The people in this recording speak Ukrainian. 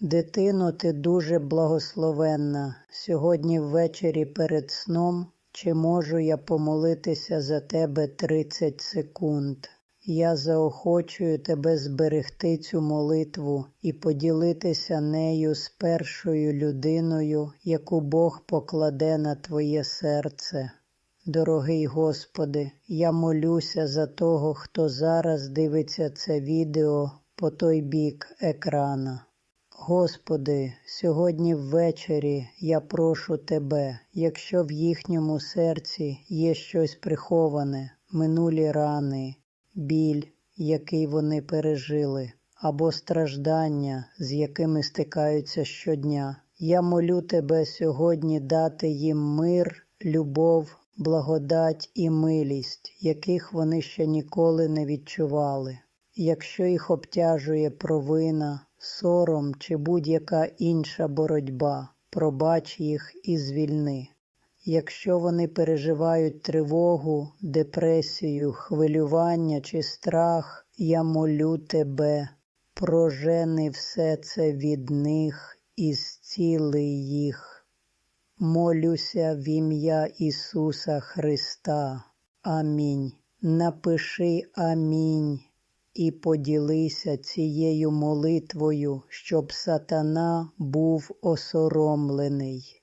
Дитино, ти дуже благословенна. Сьогодні ввечері перед сном чи можу я помолитися за тебе 30 секунд? Я заохочую тебе зберегти цю молитву і поділитися нею з першою людиною, яку Бог покладе на твоє серце. Дорогий Господи, я молюся за того, хто зараз дивиться це відео по той бік екрана. Господи, сьогодні ввечері я прошу Тебе, якщо в їхньому серці є щось приховане, минулі рани, біль, який вони пережили, або страждання, з якими стикаються щодня. Я молю Тебе сьогодні дати їм мир, любов, благодать і милість, яких вони ще ніколи не відчували. Якщо їх обтяжує провина, сором чи будь-яка інша боротьба, пробач їх і звільни. Якщо вони переживають тривогу, депресію, хвилювання чи страх, я молю тебе, прожени все це від них і зціли їх. Молюся в ім'я Ісуса Христа. Амінь. Напиши Амінь і поділися цією молитвою, щоб сатана був осоромлений.